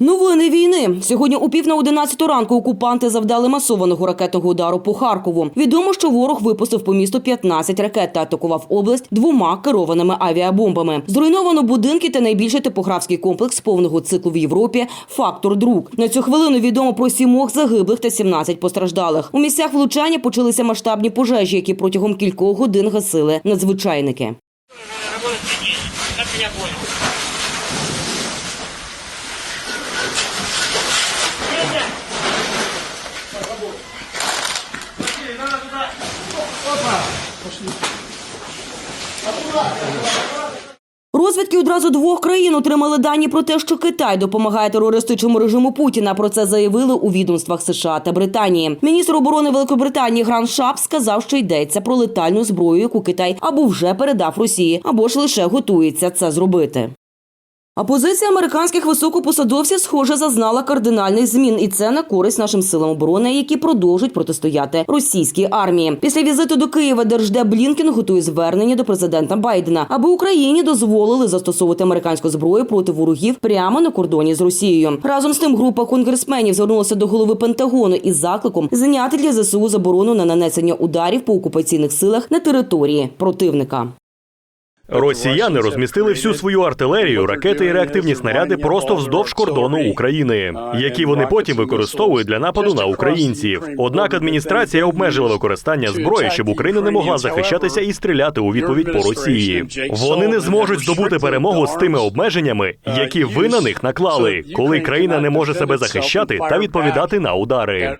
Новини війни сьогодні у пів на 11 ранку окупанти завдали масованого ракетного удару по Харкову. Відомо, що ворог випустив по місту 15 ракет та атакував область двома керованими авіабомбами. Зруйновано будинки та найбільший топографський комплекс повного циклу в Європі Фактор Друк. На цю хвилину відомо про сімох загиблих та 17 постраждалих. У місцях влучання почалися масштабні пожежі, які протягом кількох годин гасили надзвичайники. Розвідки одразу двох країн отримали дані про те, що Китай допомагає терористичному режиму Путіна. Про це заявили у відомствах США та Британії. Міністр оборони Великобританії Гран Шап сказав, що йдеться про летальну зброю, яку Китай або вже передав Росії, або ж лише готується це зробити. А позиція американських високопосадовців, схоже, зазнала кардинальних змін, і це на користь нашим силам оборони, які продовжують протистояти російській армії. Після візиту до Києва держдеп Блінкен готує звернення до президента Байдена, аби Україні дозволили застосовувати американську зброю проти ворогів прямо на кордоні з Росією. Разом з тим, група конгресменів звернулася до голови Пентагону із закликом зняти для ЗСУ заборону на нанесення ударів по окупаційних силах на території противника. Росіяни розмістили всю свою артилерію, ракети і реактивні снаряди просто вздовж кордону України, які вони потім використовують для нападу на українців. Однак адміністрація обмежила використання зброї, щоб Україна не могла захищатися і стріляти у відповідь по Росії. Вони не зможуть здобути перемогу з тими обмеженнями, які ви на них наклали, коли країна не може себе захищати та відповідати на удари.